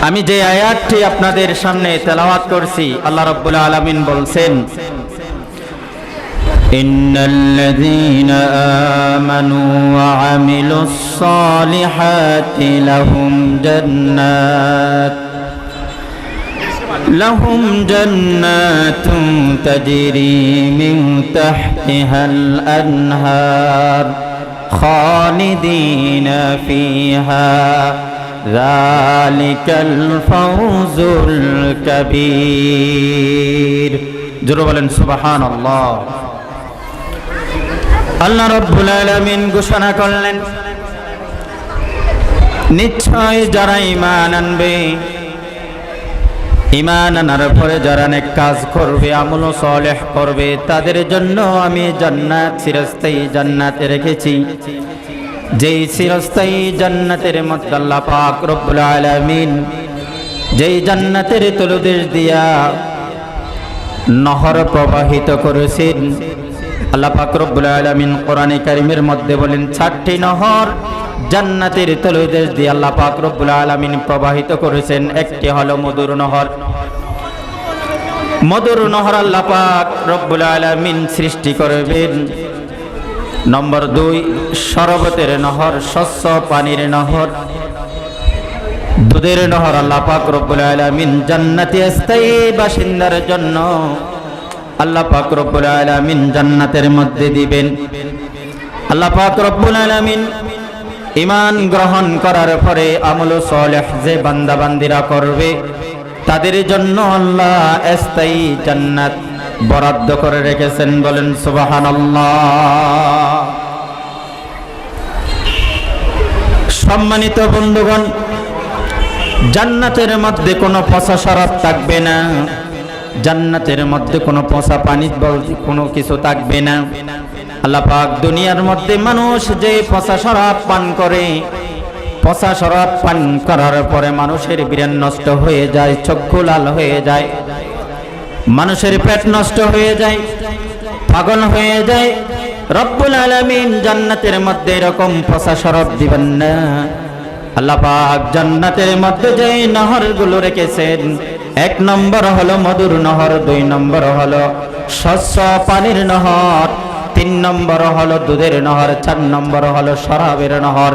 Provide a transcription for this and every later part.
আমি যে আয়াতটি আপনাদের সামনে তেলাওয়াত করছি আল্লাহ রাব্বুল আলামিন বলছেন إن الذين آمنوا وعملوا الصالحات لهم جنات لهم جنات تجري من تحتها الأنهار خالدين فيها জালিকাল ফাউজুল কবির জোরে বলেন, সুবহানাল্লাহ। আল্লাহ রব্বুল আলামিন ঘোষণা করলেন, নিশ্চয় যারা ইমান আনবে ইমান আনার পরে যারা অনেক কাজ করবে, আমল সলেহ করবে, তাদের জন্য আমি জান্নাত চিরস্থায়ী জান্নাত রেখেছি। যেই চিরস্থায়ী জান্নাতের মধ্যে আল্লাহ পাক রব্বুল আলামিন, যেই জান্নাতের তলুদেশ দিয়া নহর প্রবাহিত করেছেন, আল্লাহ পাক রব্বুল আলামিন কোরআনে কারিমের মধ্যে বলেন, চারটি নহর জান্নাতের তলদেশ দিয়ে আল্লাহ পাক রব্বুল আলামিন প্রবাহিত করেছেন। একটি হলো মধুর নহর। মধুর নহর আল্লাহ পাক রব্বুল আলামিন সৃষ্টি করবেন। নম্বর দুই, শরবতের নহর, শস্য পানির নহর। দুধের নহর আল্লাহ পাক রব্বুল আলামিন জান্নাতি স্থায়ী বাসিন্দার জন্য আল্লাহ পাক রব্বুল আলামিন জান্নাতের মধ্যে দিবেন। আল্লাহ পাক রব্বুল আলামিন ইমান গ্রহণ করার পরে আমল সালেহ যে বান্দাবান্দিরা করবে, তাদের জন্য আল্লাহ স্থায়ী জান্নাত বরাদ্দ করে রেখেছেন বলেন, সুবহানাল্লাহ। সম্মানিত বন্ধুগণ, জান্নাতের মধ্যে কোনো পচা শরাব থাকবে না। জান্নাতের মধ্যে কোনো পচা পানি কোনো কিছু থাকবে না। আল্লাহ পাক দুনিয়ার মধ্যে মানুষ যে পচা শরাব পান করে, পচা শরাব পান করার পরে মানুষের বিরান নষ্ট হয়ে যায়, চক্ষু লাল হয়ে যায়। মানুষের পেট নষ্ট হয়ে যায়, পাগল হয়ে যায়। রব্বুল আলামিন জান্নাতের মধ্যে এরকম পচা শরাব দিবেন না। আল্লাহ পাক জান্নাতের মধ্যে যে নহরগুলো রেখেছেন, এক নম্বর হলো মধুর নহর, দুই নম্বর হলো শস্য পানির নহর, তিন নম্বর হলো দুধের নহর, চার নম্বর হলো শরাবের নহর।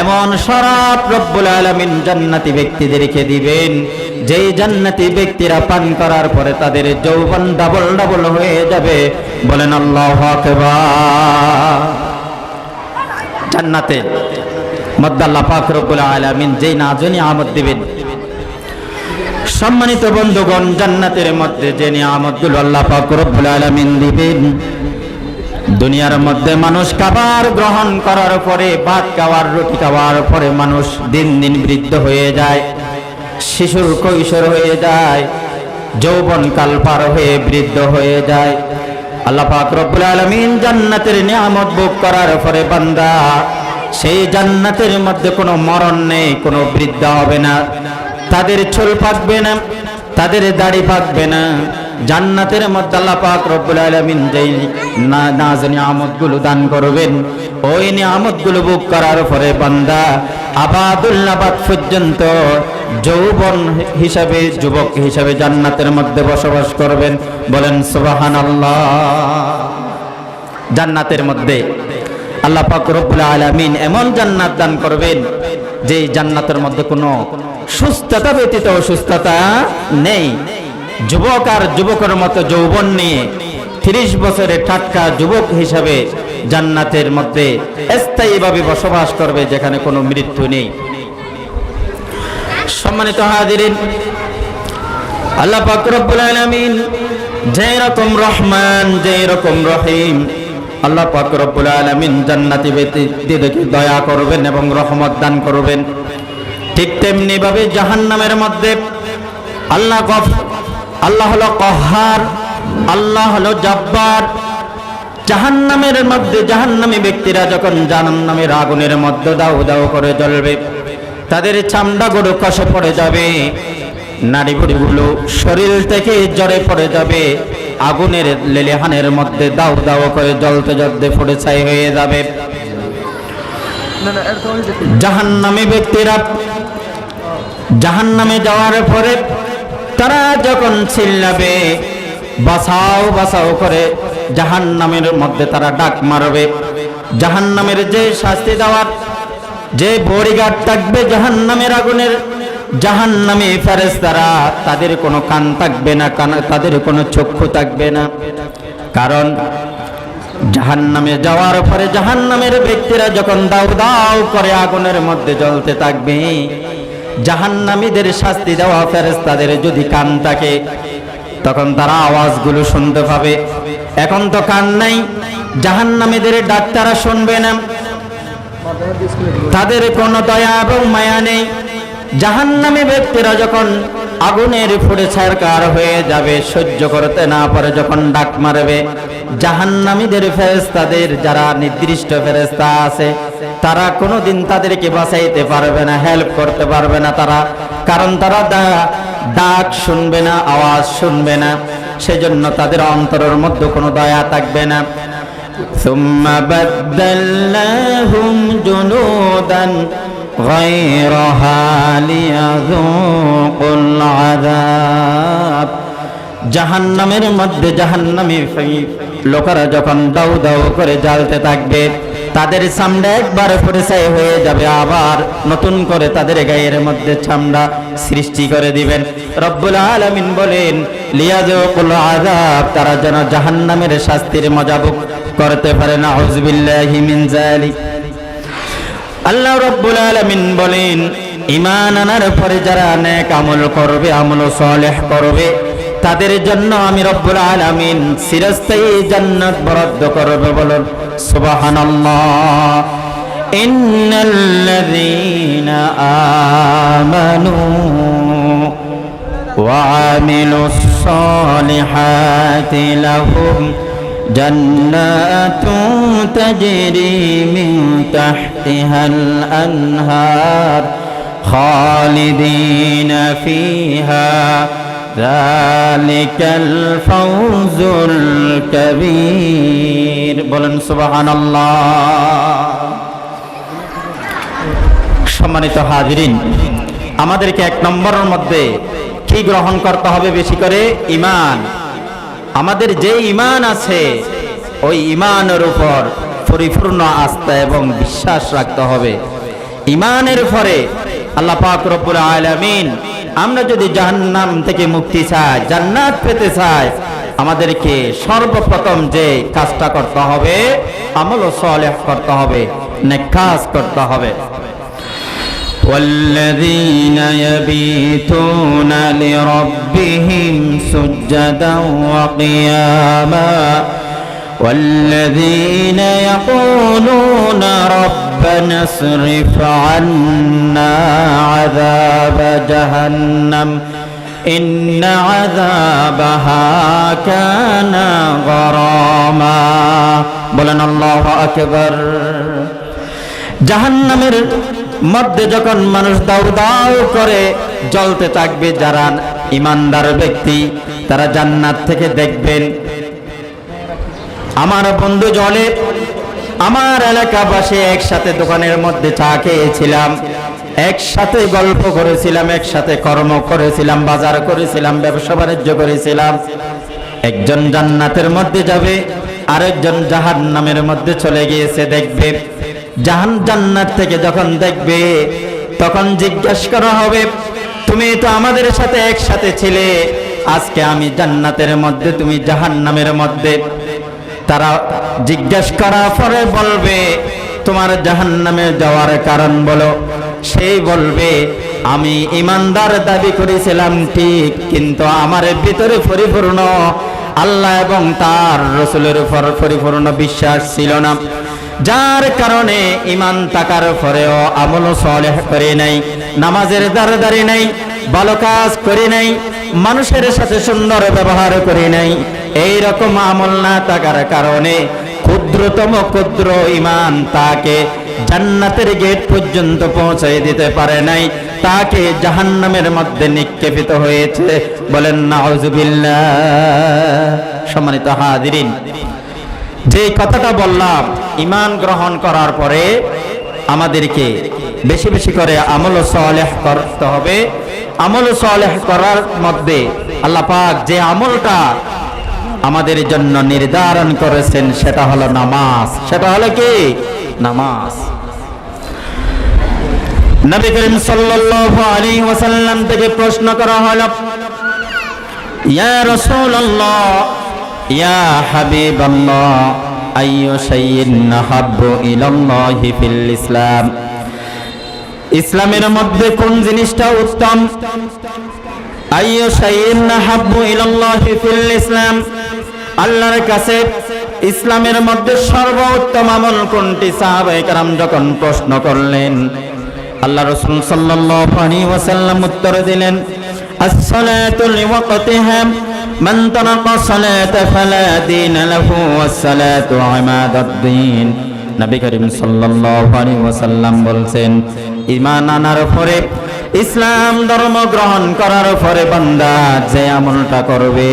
এমন শরাব রব্বুল আলামিন জান্নাতি ব্যক্তিদেরকে দিবেন যেই জান্নাতি ব্যক্তিরা পান করার পরে তাদের যৌবন ডাবল ডাবল হয়ে যাবে। বলেন আল্লাহ জান্নাতে মদ্দাল্লাহ পাক আলামিন যেই নাজনি আমদ দিবেন। সম্মানিত বন্ধুগণ, জান্নাতের মধ্যে যে নিয়ামতগুলো আল্লাহ পাক রব্বুল আলামিন দিবেন, দুনিয়ার মধ্যে মানুষ খাবার গ্রহণ করার পরে, ভাত খাওয়ার, রুটি খাওয়ার পরে মানুষ দিন দিন বৃদ্ধ হয়ে যায়। শিশুর কৈশোর হয়ে যায়, যৌবন কাল পার হয়ে বৃদ্ধ হয়ে যায়। আল্লাহ পাক রব্বুল আলামিন জান্নাতের নিয়ামত ভোগ করার পরে বান্দা, সেই জান্নাতের মধ্যে কোনো মরণ নেই, কোনো বৃদ্ধা হবে না। তাদের চুল পাকবে না, তাদের দাড়ি পাকবে না। জান্নাতের মধ্যে আল্লাহ পাক রব্বুল আলামিন যেই নাজ নিয়ামতগুলো দান করবেন, ওই নিয়ামতগুলো ভোগ করার পরে বান্দা আবাদুল্লাবাদ পর্যন্ত যৌবন হিসাবে, যুবক হিসাবে জান্নাতের মধ্যে বসবাস করবেন। বলেন সুবাহান আল্লাহ জান্নাতের মধ্যে আল্লাহ পাক রব্বুল আলামিন এমন জান্নাত দান করবেন যে জান্নাতের মধ্যে কোনো সুস্থতা ব্যতীত অসুস্থতা নেই। যুবক আর যুবকের মতো যৌবন নিয়ে তিরিশ বছরের টাটকা যুবক হিসাবে জান্নাতের মধ্যে স্থায়ীভাবে বসবাস করবে, যেখানে কোনো মৃত্যু নেই। সম্মানিত হাজিরিন, আল্লাহ পাক রব্বুল আলামিন যে রকম রহমান যে রকম রহিম, আল্লাহ পাক রব্বুল আলামিন জান্নাতি ব্যক্তিদেরকে দয়া করবেন এবং রহমত দান করবেন। ঠিক তেমনি ভাবে জাহান্নামের মধ্যে আল্লাহ গফ, আল্লাহ হলো কহার, আল্লাহ হলো জব্বার। জাহান্নামের মধ্যে জাহান্নামী ব্যক্তিরা যখন জাহান্নামের আগুনের মধ্যে দাও দাও করে জ্বলবে তাদের চামড়া গরু কষে পড়ে যাবে। নারী বুড়িগুলো শরীর থেকে জ্বরে পড়ে যাবে। আগুনের লেলেহানের মধ্যে দাও দাও করে জলতে জ্বলতে পড়ে ছাই হয়ে যাবে। জাহান্নামী ব্যক্তিরা জাহান নামে যাওয়ার পরে তারা যখন চিল্লাবে, বাসাও বাসাও করে জাহান নামের মধ্যে তারা ডাক মারবে। জাহান নামের যে শাস্তি দেওয়ার যে বড়িগাট থাকবে জাহান নামের আগুনের জাহান নামে ফেরেস্তারা তাদের কোনো কান থাকবে না, কান, তাদের কোনো চক্ষু থাকবে না। কারণ জাহান নামে যাওয়ার পরে জাহান নামের ব্যক্তিরা যখন দাউ দাউ করে আগুনের মধ্যে জ্বলতে থাকবে, জাহান্নামীদের শাস্তি দেওয়া ফেরেস্তাদের যদি কান থাকে, তখন তারা আওয়াজগুলো শুনতে পাবে। এখন তো কান নাই, জাহান্নামীদের ডাক্তারা শুনবে না। তাদের কোনো দয়া এবং মায়া নেই। জাহান্নামী ব্যক্তিরা যখন আগুনের ফুড়ে ছারকার হয়ে যাবে, সহ্য করতে না পারে, যখন ডাক মারবে, জাহান্নামীদের ফেরেস্তাদের যারা নির্দিষ্ট ফেরেস্তা আছে, তারা কোনোদিন তাদেরকে বাঁচাইতে পারবে না হেল্প করতে পারবে না তারা। কারণ তারা ডাক শুনবে না, আওয়াজ শুনবে না। সেজন্য তাদের অন্তরের মধ্যে কোনো দয়া থাকবে না। ثم بدلناهم جنودا غيرها ليذوقوا العذاب জাহান্নামের মধ্যে জাহান্নামী ফি- লোকেরা যখন দাউ দাউ করে জ্বালতে থাকবে তাদের চামড়া একবার পরিচয় হয়ে যাবে আবার নতুন করে তাদের গায়ের মধ্যে চামড়া সৃষ্টি করে দিবেন রব্বুল আলামিন বলেন লিয়াজুকুল আযাব তারা যেন জাহান্নামের শাস্তির মজা ভোগ করতে পারে না মিন জালিক আল্লাহ রব্বুল আলামিন বলেন ইমান আনার পরে যারা নেক আমল করবে, আমল সলেহ করবে, তাদের জন্য আমি রব্বুল আলামিন চিরস্থায়ী জান্নাত বরাদ্দ করবে বলুন, সুবহানাল্লাহ। ইন্নাল্লাযীনা আমানু ওয়া আমিলুস সালিহাতি লাহুম جنات تجري من تحتها الأنهار خالدين فيها ذلك الفوز الكبير বলেন সুবহান সম্মানিত হাজিরিন আমাদেরকে এক নম্বরের মধ্যে কি গ্রহণ করতে হবে বেশি করে ইমান আমাদের যে ইমান আছে, ওই ইমানের উপর পরিপূর্ণ আস্থা এবং বিশ্বাস রাখতে হবে। ইমানের পরে আল্লাহ পাক রব্বুল আলামিন, আমরা যদি জাহান্নাম থেকে মুক্তি চাই, জান্নাত পেতে চাই, আমাদেরকে সর্বপ্রথম যে কাজটা করতে হবে, আমল সালেহ করতে হবে, নেক কাজ করতে হবে। والذين يبيتون لربهم سجدا وقياما والذين يقولون ربنا اصرف عنا عذاب جهنم إن عذابها كان غراما بلن الله أكبر জাহান্নামের মধ্যে যখন মানুষ দাউ দাউ করে জ্বলতে থাকবে, যারা ইমানদার ব্যক্তি, তারা জান্নাত থেকে দেখবেন। আমার বন্ধু জলে, আমার এলাকাবাসী একসাথে দোকানের মধ্যে চা খেয়েছিলাম, একসাথে গল্প করেছিলাম, একসাথে কর্ম করেছিলাম, বাজার করেছিলাম, ব্যবসা বাণিজ্য করেছিলাম। একজন জান্নাতের মধ্যে যাবে, আরেকজন জাহান নামের মধ্যে চলে গিয়েছে, দেখবে। জাহান জান্নাত থেকে যখন দেখবে, তখন জিজ্ঞাসা করা হবে, তুমি তো আমাদের সাথে একসাথে ছিলে, আজকে আমি জান্নাতের মধ্যে, তুমি জাহান নামের মধ্যে। তারা জিজ্ঞাসা করার পরে বলবে, তোমার জাহান নামে যাওয়ার কারণ বলো। সেই বলবে, আমি ইমানদার দাবি করেছিলাম, ঠিক, কিন্তু আমার ভিতরে পরিপূর্ণ আল্লাহ এবং তার রসুলের উপর পরিপূর্ণ বিশ্বাস ছিল না। যার কারণে ইমান থাকার পরেও আমল সলেহ করে নাই, নামাজের দ্বারে দাঁড়িয়ে নাই, ভালো কাজ করে নাই, মানুষের সাথে সুন্দর ব্যবহার করে নাই এই রকম আমল না থাকার কারণে ক্ষুদ্রতম ক্ষুদ্র ইমান তাকে জান্নাতের গেট পর্যন্ত পৌঁছাই দিতে পারে নাই, তাকে জাহান্নামের মধ্যে নিক্ষেপিত হয়েছে বলেন নাউজুবিল্লাহ সম্মানিত হাজিরিন, যে কথাটা বললাম ইমান গ্রহণ করার পরে আমাদেরকে বেশি বেশি করে আমল সালেহ করতে হবে। আমল সালেহ করার মধ্যে আল্লাহ পাক যে আমলটা আমাদের জন্য নির্ধারণ করেছেন, সেটা হলো নামাজ। সেটা হলো কি? নামাজ। নবী করিম সাল্লাল্লাহু আলাইহি ওয়াসাল্লাম থেকে প্রশ্ন করা হলো, ইয়া রাসূলুল্লাহ, ইয়া হাবিবাল্লাহ আইয়ু শাইইন নাহাব্বু ইলাল্লাহি ফিল ইসলাম ইসলামের মধ্যে কোন জিনিসটা উত্তম? আইয়ু শাইইন নাহাব্বু ইলাল্লাহি ফিল ইসলাম আল্লাহর কাছে ইসলামের মধ্যে সর্বোত্তম আমল কোনটি? সাহাবায়ে কেরাম যখন প্রশ্ন করলেন, আল্লাহ রাসূল সাল্লাল্লাহু আলাইহি ওয়াসাল্লাম উত্তর দিলেন as-salatu liwaqtiha man taraka salata fala din lahu was-salatu imadad-din Nabi Karim সাল্লাল্লাহু আলাইহি ওয়াসাল্লাম বলছেন, ঈমান আনার পরে, ইসলাম ধর্ম গ্রহণ করার পরে বান্দা যে আমলটা করবে,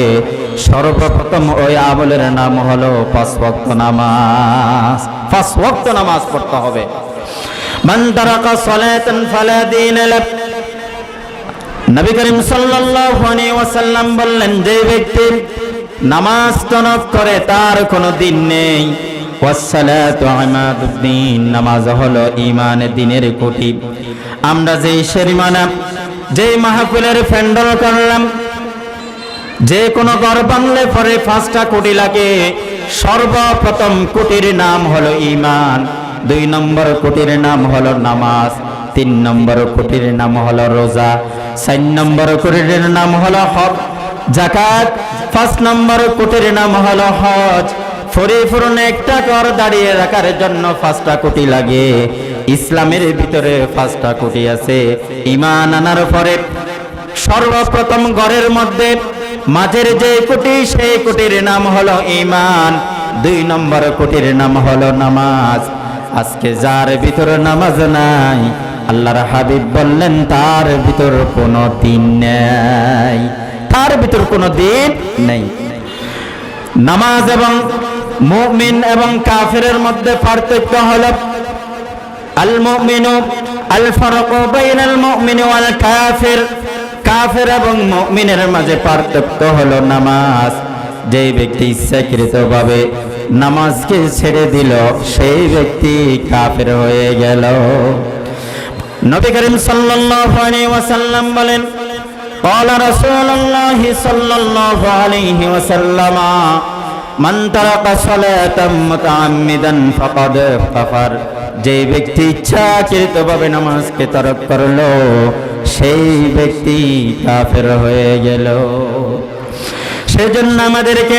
সর্বপ্রথম ওই আমলের নাম হলো পাঁচ ওয়াক্ত নামাজ। পাঁচ নামাজ পড়তে হবে। মান তারাকা সালাতান ফালা দীন নবী করিম ওয়াসাল্লাম বললেন, যে ব্যক্তি নামাজ তনক করে তার কোনো দিন নেই। নামাজ হলো ঈমানের দিনের খুঁটি। আমরা যেই শরীমানা যেই মাহফিলের প্যান্ডেল করলাম, যে কোনো ঘর বানলে পরে পাঁচটা কোটি লাগে। সর্বপ্রথম কোটির নাম হলো ঈমান, দুই নম্বর কোটির নাম হলো নামাজ, তিন নম্বর কোটির নাম হলো রোজা চার নম্বর কোটির নাম হলো হক জাকাত পাঁচ নম্বর কোটির নাম হলো হজ। পরিপূর্ণ একটা কর দাঁড়িয়ে রাখার জন্য পাঁচটা কোটি লাগে। ইসলামের ভিতরে পাঁচটা কোটি আছে। ইমান আনার পরে সর্বপ্রথম ঘরের মধ্যে মাঝের যে কোটি, সেই কোটির নাম হলো ইমান দুই নম্বর কোটির নাম হলো নামাজ। আজকে যার ভিতরে নামাজ নাই আল্লাহর হাবিব বললেন, তার ভিতর কোনো দিন নেই। তার ভিতর কোনো দিন নেই। নামাজ এবং মুমিন এবং কাফিরের মধ্যে পার্থক্য হল আল মুমিনু আল ফারাকু বাইনাল মুমিনি ওয়াল কাফির। কাফের এবং মুমিনের মাঝে পার্থক্য হলো নামাজ। যে ব্যক্তি ইচ্ছাকৃতভাবে নামাজকে ছেড়ে দিল, সেই ব্যক্তি কাফের হয়ে গেল। নবী করিম সাল্লাল্লাহু আলাইহি ওয়াসাল্লাম বলেন قال رسول الله صلى الله عليه وسلم من ترك صلاة متعمدا فقد كفر যে ব্যক্তি ইচ্ছাকৃতভাবে নামাজকে তরক করলো সেই ব্যক্তি কাফের হয়ে গেল সেজন্য আমাদেরকে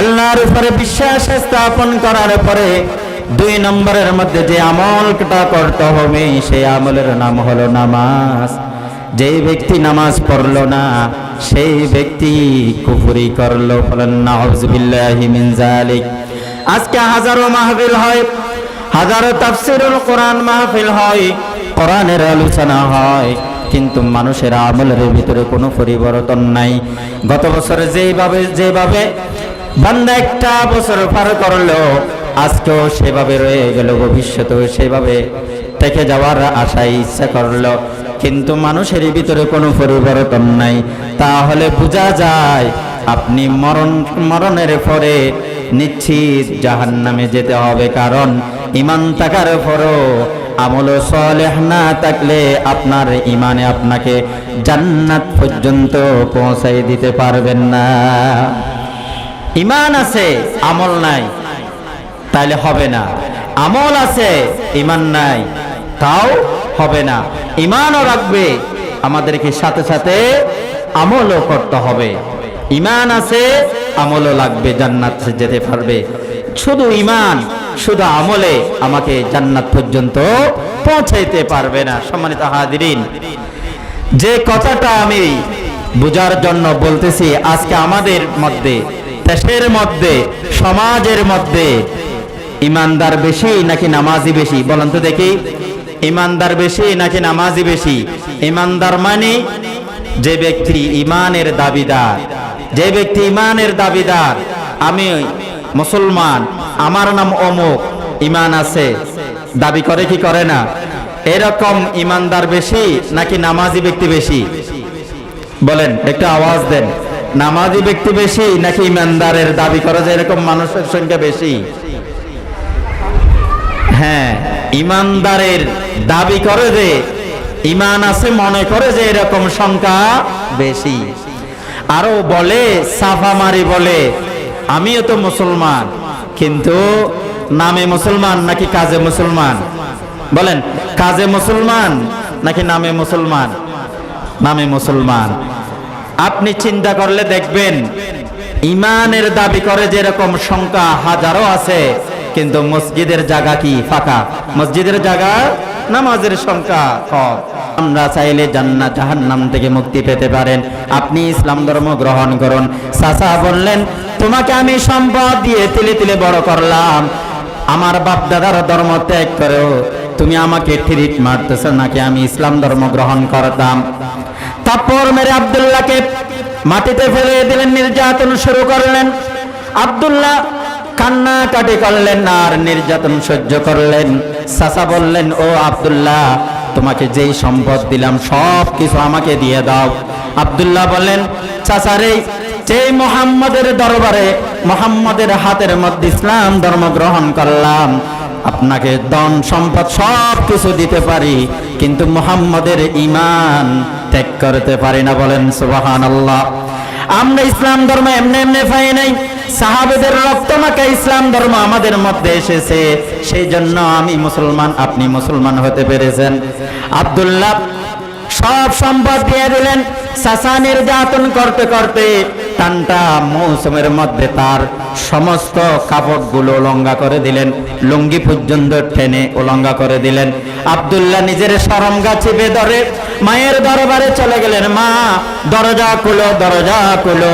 আল্লাহর উপরে বিশ্বাস স্থাপন করার পরে দুই নম্বরের মধ্যে যে আমলটা করতে হবে, সেই আমলের নাম হলো নামাজ। যে ব্যক্তি নামাজ পড়ল না, সেই ব্যক্তি কুফুরি করল। জালিক আজকে হাজারো মাহফিল হয়, হাজারো তাফসিরুল কোরআন মাহফিল হয়, কোরআনের আলোচনা হয়, কিন্তু মানুষের আমলের ভিতরে কোনো পরিবর্তন নাই। গত বছর যেভাবে যেভাবে বান্দা একটা বছর পার করল আজকেও সেভাবে রয়ে গেল, ভবিষ্যতেও সেভাবে থেকে যাওয়ার আশায় ইচ্ছা করল। কিন্তু মানুষের ভিতরে কোনো পরিবর্তন নাই। তাহলে বোঝা যায়, আপনি মরণ, মরণের পরে নিশ্চিত জাহান নামে যেতে হবে। কারণ ইমান থাকার পরও আমল সলেহ না থাকলে আপনার ইমানে আপনাকে জান্নাত পর্যন্ত পৌঁছাই দিতে পারবেন না। ইমান আছে, আমল নাই। তাইলে হবে না। আমল আছে ইমান নাই, তাও হবে না। ইমানও রাখবে, আমাদেরকে সাথে সাথে আমলও করতে হবে। ইমান আছে, আমলও লাগবে, জান্নাত যেতে পারবে। শুধু ইমান শুধু আমলে আমাকে জান্নাত পর্যন্ত পৌঁছাইতে পারবে না। সম্মানিত হাদিরিন যে কথাটা আমি বোঝার জন্য বলতেছি, আজকে আমাদের মধ্যে, দেশের মধ্যে, সমাজের মধ্যে ইমানদার বেশি নাকি নামাজি বেশি? বলেন তো দেখি। ইমানদার বেশি নাকি নামাজি বেশি? ইমানদার মানে যে ব্যক্তি ইমানের দাবিদার। যে ব্যক্তি ইমানের দাবিদার। আমি মুসলমান, আমার নাম অমুক, ইমান আছে। দাবি করে কি করে না? এরকম ইমানদার বেশি নাকি নামাজি ব্যক্তি বেশি? বলেন, একটু আওয়াজ দেন। নামাজি ব্যক্তি বেশি নাকি ইমানদারের দাবি করে যে এরকম মানুষের সংখ্যা বেশি? হ্যাঁ ইমানদারের দাবি করে যে, ইমান আছে, মনে করে যে এরকম সংখ্যা বেশি। আরও বলে সাফা মারি বলে, আমিও তো মুসলমান, কিন্তু নামে মুসলমান নাকি কাজে মুসলমান? বলেন, কাজে মুসলমান নাকি নামে মুসলমান? নামে মুসলমান। আপনি চিন্তা করলে দেখবেন, ইমানের দাবি করে যেরকম সংখ্যা হাজারো আছে কিন্তু মসজিদের জায়গা কি ফাঁকা? মসজিদের জায়গা, নামাজের সংখ্যা কম। আমরা চাইলে জান্নাত জাহান্নাম থেকে মুক্তি পেতে পারেন। আপনি ইসলাম ধর্ম গ্রহণ করুন। চাচা বললেন, তোমাকে আমি সম্পদ দিয়ে তিলে তিলে বড় করলাম। আমার বাপ দাদার ধর্ম ত্যাগ করেও তুমি আমাকে ট্রিট মারতেছ নাকি আমি ইসলাম ধর্ম গ্রহণ করতাম? তারপর মেরে আব্দুল্লাহকে মাটিতে ফেলে দিলেন, নির্যাতন শুরু করলেন। আব্দুল্লাহ কান্না কাটি করলেন আর নির্যাতন সহ্য করলেন। সাসা বললেন, ও আবদুল্লাহ, তোমাকে যেই সম্পদ দিলাম, সব কিছু আমাকে দিয়ে দাও। আব্দুল্লাহ বললেন চাচারে যেই মোহাম্মদের দরবারে, মোহাম্মদের হাতের মধ্যে ইসলাম ধর্ম গ্রহণ করলাম, আপনাকে দন সম্পদ সব কিছু দিতে পারি, কিন্তু মোহাম্মদের ইমান ত্যাগ করতে পারি না। বলেন সুবাহান আল্লাহ আমরা ইসলাম ধর্ম এমনি এমনি পাই নাই। সাহাবেদের রক্ত মাখা ইসলাম ধর্ম আমাদের মধ্যে এসেছে। সেই জন্য আমি মুসলমান, আপনি মুসলমান হতে পেরেছেন। আব্দুল্লাহ সব সম্পদ দিয়ে দিলেন। চাষা নির্যাতন করতে করতে টানটা মৌসুমের মধ্যে তার সমস্ত কাপড়গুলো উলঙ্গা করে দিলেন। লুঙ্গি পর্যন্ত টেনে উলঙ্গা করে দিলেন। আব্দুল্লাহ নিজের সরঙ্গা চেপে ধরে মায়ের দরবারে চলে গেলেন। মা, দরজা খুলো দরজা খুলো।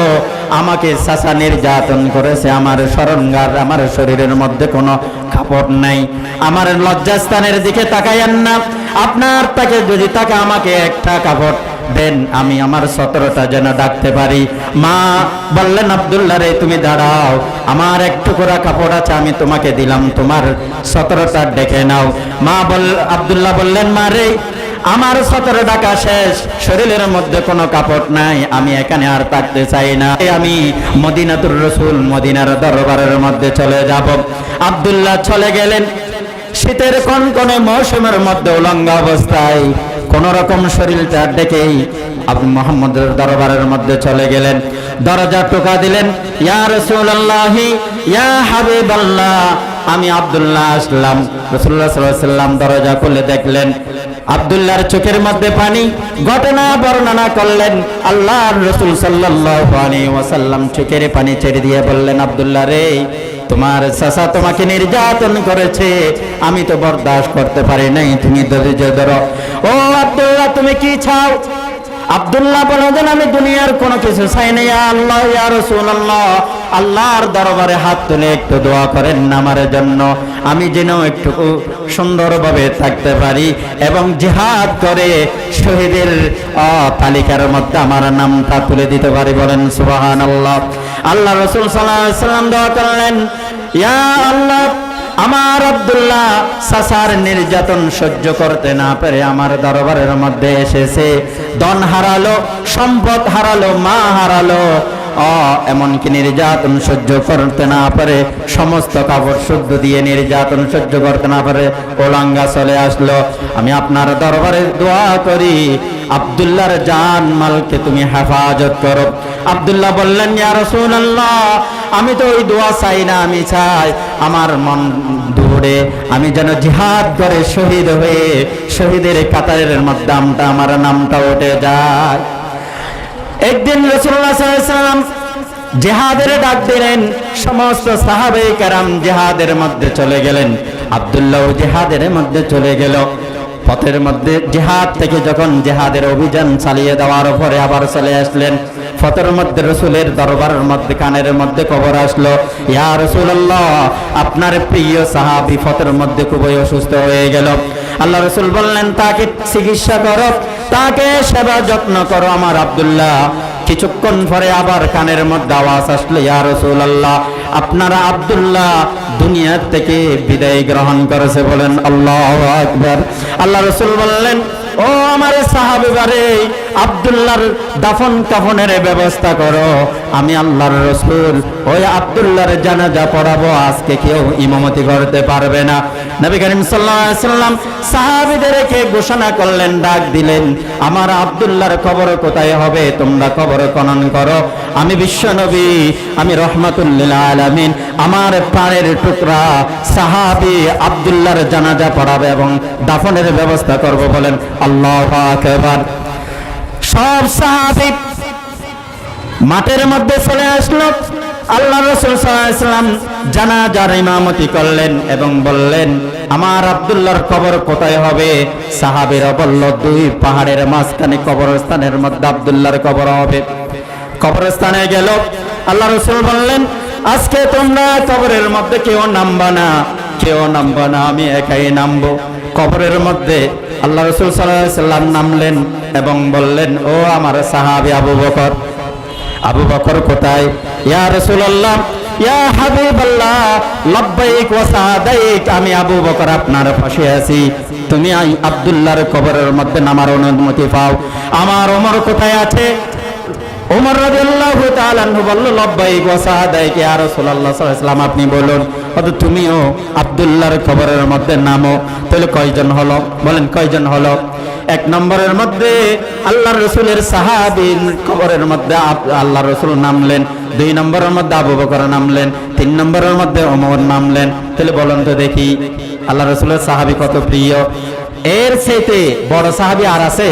আমাকে চাষা নির্যাতন করেছে। আমার সরঙ্গার আমার শরীরের মধ্যে কোনো কাপড় নাই। আমার লজ্জাস্থানের দিকে তাকাইয়েন না। আপনার তাকে যদি তাকে আমাকে একটা কাপড় দেন, আমি আমার সতেরোটা যেন ডাকতে পারি। মা বললেন, আবদুল্লাহ রে, তুমি দাঁড়াও। আমার এক টুকরা কাপড় আছে, আমি তোমাকে দিলাম। তোমার সতেরোটা ডেকে নাও। মা বল আবদুল্লাহ বললেন, মা রে আমার সতেরো টাকা শেষ। শরীরের মধ্যে কোনো কাপড় নাই, আমি এখানে আর থাকতে চাই না। আমি মদিনাতুর রসুল, মদিনার দরবারের মধ্যে চলে যাব। আবদুল্লাহ চলে গেলেন। শীতের কনকনে, মৌসুমের মধ্যে উলঙ্গ অবস্থায় কোন রকম শরীরটা ডেকেই আপনি মোহাম্মদের দরবারের মধ্যে চলে গেলেন। দরজা টোকা দিলেন, ইয়া রাসূলুল্লাহি, ইয়া হাবিবাল্লাহ। আমি আব্দুল্লাহ আসলাম। আলাইহি সাল্লাম দরজা খুলে দেখলেন আব্দুল্লাহর চোখের মধ্যে পানি, ঘটনা বর্ণনা করলেন আল্লাহর রসুল সাল্লাম চোখের পানি ছেড়ে দিয়ে বললেন, আব্দুল্লাহ রে, তোমার চাষা তোমাকে নির্যাতন করেছে। আমি তো বরদাস্ত করতে পারি নাই, তুমি ধরো। ও আব্দুল্লাহ, তুমি কি চাও? আব্দুল্লাহ বলেন আমি দুনিয়ার কোনো কিছু চাই না, ইয়া আল্লাহ, ইয়া রাসূলুল্লাহ। আল্লাহর দরবারে হাত তুলে একটু দোয়া করেন আমার জন্য। আমি যেন একটু সুন্দরভাবে থাকতে পারি এবং জিহাদ করে শহীদের তালিকার মধ্যে আমার নামটা তুলে দিতে পারি। বলেন, সুবহানাল্লাহ। আল্লাহ রসুল সাল্লাল্লাহু আলাইহি সাল্লাম দোয়া করলেন, ইয়া আল্লাহ আমার আব্দুল্লাহ সাসার নির্যাতন সহ্য করতে না পেরে আমার দরবারের মধ্যে এসেছে। ধন হারালো, সম্পদ হারালো, মা হারালো। এমনকি নির্যাতন সহ্য করতে না পারে, সমস্ত কাপড় শুদ্ধ দিয়ে নির্যাতন সহ্য করতে না পারে ওলাঙ্গা চলে আসলো। আমি আপনার দরবারে দোয়া করি। আব্দুল্লাহর জান মালকে তুমি হেফাজত করো। আব্দুল্লাহ বললেন, ইয়া রাসূলুল্লাহ, আমি তো ওই দোয়া চাই না, আমি চাই আমার মন দৌড়ে। আমি যেন জিহাদ করে শহীদ হয়ে শহীদের কাতারের মধ্যে আমটা আমার নামটা উঠে যায়। একদিন রসুল্লাহ সাল্লাম জেহাদের ডাক দিলেন, সমস্ত সাহাবে কারাম জেহাদের মধ্যে চলে গেলেন। আব্দুল্লাহ জেহাদের মধ্যে চলে গেল। পথের মধ্যে জেহাদ থেকে যখন জেহাদের অভিযান চালিয়ে দেওয়ার পরে আবার চলে আসলেন, ফতের মধ্যে রসুলের দরবারের মধ্যে, কানের মধ্যে কবর আসলো। ইয়া রসুল্লাহ আপনার প্রিয় সাহাবি ফতের মধ্যে খুবই অসুস্থ হয়ে গেল। আল্লাহ রসুল বললেন, তাকে চিকিৎসা করো, তাকে সেবা যত্ন করো আমার আব্দুল্লাহ। কিছুক্ষণ পরে আবার কানের মধ্যে আওয়াজ আসলো, ইয়া রাসূলুল্লাহ, আপনারা আব্দুল্লাহ দুনিয়ার থেকে বিদায় গ্রহণ করেছে বলেন আল্লাহ আকবার। আল্লাহ রসুল বললেন, ও আমার সাহাবি বারে আব্দুল্লাহর দাফন কাফনের ব্যবস্থা করো। আমি আল্লাহর রসুল, ওই আব্দুল্লাহর জানাজা পড়াবো, আজকে কেউ ইমামতি করতে পারবে না। নবী করিম সাল্লাম সাহাবীদেরকে ঘোষণা করলেন, ডাক দিলেন, আমার আব্দুল্লাহর কবর কোথায় হবে? তোমরা কবর খনন করো। আমি বিশ্ব নবী, আমি রহমাতুল্লিল আলামিন, আমার প্রাণের টুকরা সাহাবি আব্দুল্লাহর জানাজা পড়াবে এবং দাফনের ব্যবস্থা করব বলেন, আল্লাহ আকবার। সব সাহাবী মাঠের মধ্যে চলে আসলো। আল্লাহ রসুল সাল্লাম জানাজার ইমামতি করলেন এবং বললেন, আমার আব্দুল্লাহর কবর কোথায় হবে? সাহাবেরা বলল, দুই পাহাড়ের মাঝখানে কবরস্থানের মধ্যে আব্দুল্লাহর কবর হবে। কবরস্থানে গেল। আল্লাহ রসুল বললেন, আজকে তোমরা কবরের মধ্যে কেউ নামবা না, কেউ নামবা না, আমি একাই নামবো। কবরের মধ্যে আল্লাহ রসুল সাল্লাম নামলেন এবং বললেন, ও আমার সাহাবি আবু বকর আবু বকর কোথায়? ইয়া ওয়া সাদাইক আমি আবু বকর আপনার পাশে আছি। তুমি আব্দুল্লাহর কবরের মধ্যে নামার অনুমতি পাও। আমার ওমর কোথায় আছে? ওমর রাদিয়াল্লাহু আপনি বলুন তুমিও আব্দুল্লাহর খবরের মধ্যে নামো। তাহলে কয়জন হলো? বলেন, কয়জন হলো? এক নম্বরের মধ্যে আল্লাহ রসুলের সাহাবিন খবরের মধ্যে আল্লাহ রসুল নামলেন। দুই নম্বরের মধ্যে আবু বকর নামলেন। তিন নম্বরের মধ্যে অমর নামলেন। তাহলে বলুন তো দেখি আল্লাহ রসুলের সাহাবি কত প্রিয়? এর চাইতে বড় সাহাবি আর আছে?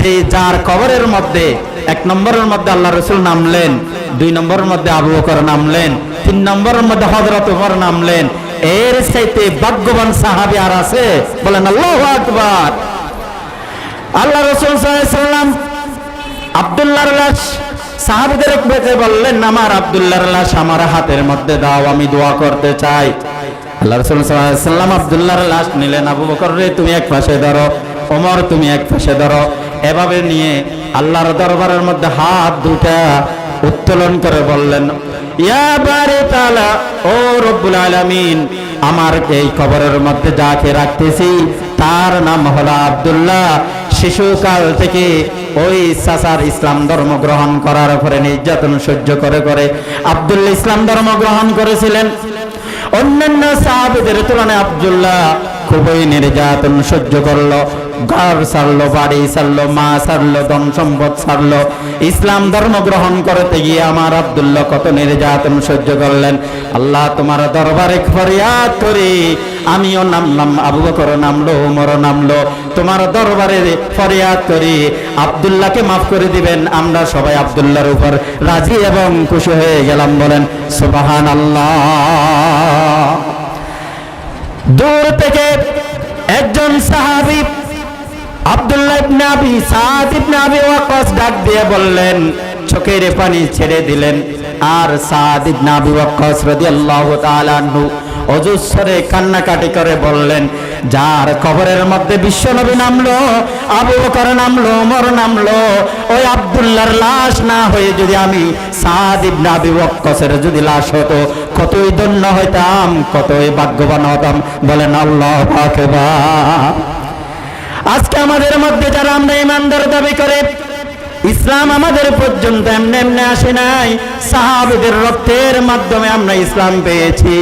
যে যার কবরের মধ্যে, এক নম্বরের মধ্যে আল্লাহ রসুল নামলেন, দুই নম্বরের মধ্যে আবু বকর নামলেন, তিন নম্বরের মধ্যে হজরত উমর নামলেন। এর চাইতে ভাগ্যবান সাহাবি আর আছে? বলেন, আল্লাহ আকবার। আল্লাহ রসুল সাল্লাম আব্দুল্লাহর লাশ, সাহাবিদের বেঁচে বললেন, আমার আব্দুল্লাহর লাশ আমার হাতের মধ্যে দাও, আমি দোয়া করতে চাই। আল্লাহ রসুল সাল্লাম আব্দুল্লাহর নিলেন, আবু বকর রে, তুমি এক পাশে ধরো, ওমর তুমি এক পাশে ধরো। এভাবে নিয়ে আল্লাহর দরবারের মধ্যে হাত দুটা উত্তোলন করে বললেন ও রব্বুল আলামিন, আমার এই কবরের মধ্যে যাকে রাখতেছি, তার নাম হলো আব্দুল্লাহ। শিশুকাল থেকে ওই সাসার ইসলাম ধর্ম গ্রহণ করার পরে নির্যাতন সহ্য করে করে আব্দুল্লাহ ইসলাম ধর্ম গ্রহণ করেছিলেন। অন্যান্য সাহাবিদের তুলনায় আব্দুল্লাহ খুবই নির্যাতন সহ্য করল। ঘর ছাড়লো বাড়ি ছাড়লো মা ছাড়লো ধন সম্পদ ছাড়লো ইসলাম ধর্ম গ্রহণ করতে গিয়ে আমার আব্দুল্লাহ কত নির্যাতন সহ্য করলেন। আল্লাহ তোমার দরবারে ফরিয়াদ করি। আমিও নামলাম, আবু বকর নামলো, উমর নামলো। তোমার দরবারে ফরিয়াদ করি। আব্দুল্লাহকে মাফ করে দিবেন, আমরা সবাই আব্দুল্লাহর উপর রাজি এবং খুশি হয়ে গেলাম বলেন সুবাহান আল্লাহ দূর থেকে একজন সাহাবী আব্দুল্লাহ আবি ডাক দিয়ে বললেন, চোখের পানি ছেড়ে দিলেন। আর তাআলা অজস্রে কান্নাকাটি করে বললেন, যার কবরের মধ্যে বিশ্বনবী নামলো, আবু বকর নামলো, ওমর নামলো, ওই আব্দুল্লাহর লাশ না হয়ে যদি আমি সাদ ইবনে আবি যদি লাশ হতো, কতই ধন্য হইতাম, কতই ভাগ্যবান হতাম। বলেন, আল্লাহু আজকে আমাদের মধ্যে যারা আমরা ইমানদার দাবি করে, ইসলাম আমাদের পর্যন্ত এমনি এমনি আসে নাই। সাহাবিদের রক্তের মাধ্যমে আমরা ইসলাম পেয়েছি।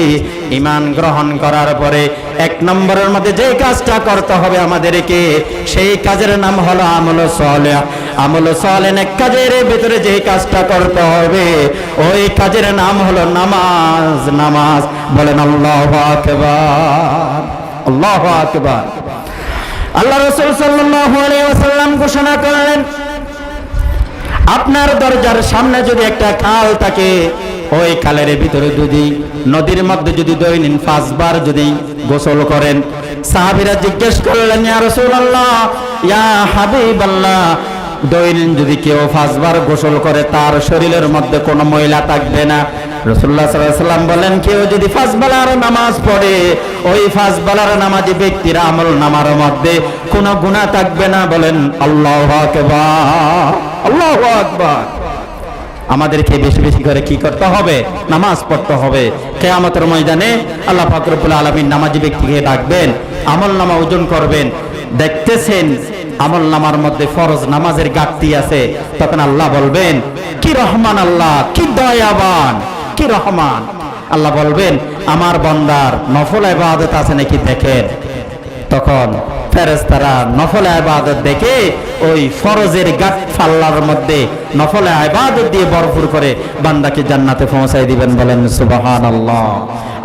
ইমান গ্রহণ করার পরে এক নম্বরের মধ্যে যে কাজটা করতে হবে আমাদেরকে, সেই কাজের নাম হলো আমল সলে আমল সলেন এক কাজের ভিতরে যে কাজটা করতে হবে, ওই কাজের নাম হলো নামাজ। নামাজ, বলেন আল্লাহ আকবার। আল্লাহ আকবার। আল্লাহ রসুল ওয়াসাল্লাম ঘোষণা করলেন, আপনার দরজার সামনে যদি একটা খাল থাকে, ওই খালের ভিতরে যদি নদীর মধ্যে যদি দৈনিক পাঁচবার যদি গোসল করেন, সাহাবীরা জিজ্ঞেস করলেন, ইয়া রাসূলুল্লাহ, ইয়া হাবিবাল্লাহ, দৈনিক যদি কেউ পাঁচবার গোসল করে, তার শরীরের মধ্যে কোনো ময়লা থাকবে না? রসুল্লাহ সাল্লাম বলেন, কেউ যদি ফাঁস বেলার নামাজ পড়ে, ওই ফাঁস বেলার নামাজি ব্যক্তির আমল নামার মধ্যে কোনো গুণা থাকবে না। বলেন, আল্লাহ আকবার আল্লাহ আকবার। আমাদেরকে বেশি বেশি করে কি করতে হবে? নামাজ পড়তে হবে। কেয়ামতের ময়দানে আল্লাহ ফাকরুল আলমীর নামাজি ব্যক্তিকে ডাকবেন, আমল নামা ওজন করবেন। দেখতেছেন, আমল নামার মধ্যে ফরজ নামাজের ঘাটতি আছে। তখন আল্লাহ বলবেন, কি রহমান আল্লাহ, কি দয়াবান। কি রহমান? আল্লাহ বলবেন, আমার বন্দার নফল ইবাদত আছে নাকি দেখেন? তখন ফেরেশতারা নফল ইবাদত দেখে ওই ফরজের গাছ ফাল্লার মধ্যে নফল ইবাদত দিয়ে করে বান্দাকে জান্নাতে পৌঁছায় দিবেন বলেন, সুবহানাল্লাহ।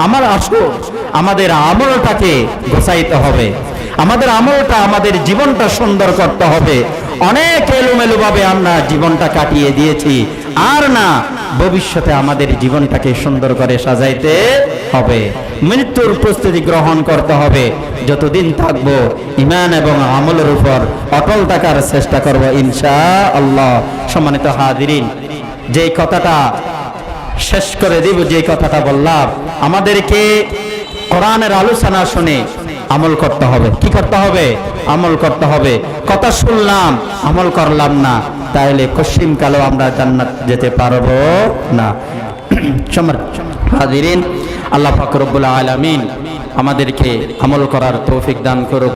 আমার আসুন আমাদের আমলটাকে গোছাইতে হবে। আমাদের আমলটা, আমাদের জীবনটা সুন্দর করতে হবে। অনেক এলোমেলো ভাবে আমরা জীবনটা কাটিয়ে দিয়েছি। আর না ভবিষ্যতে আমাদের জীবনটাকে সুন্দর করে সাজাইতে হবে। মৃত্যুর প্রস্তুতি গ্রহণ করতে হবে। যতদিন থাকব ইমান এবং আমলের উপর অটল থাকার চেষ্টা করব ইনশা আল্লাহ সম্মানিত হাদিরিন যেই কথাটা শেষ করে দিব যে কথাটা বললাম, আমাদেরকে কোরআনের আলোচনা শুনে আমল করতে হবে। কি করতে হবে? আমল করতে হবে। কথা শুনলাম, আমল করলাম না। তাহলে কশিম কালো আমরা জান্নাত যেতে পারব না। হাজিরিন, আল্লাহ ফাকরবুল আলামিন আমাদেরকে আমল করার তৌফিক দান করুক।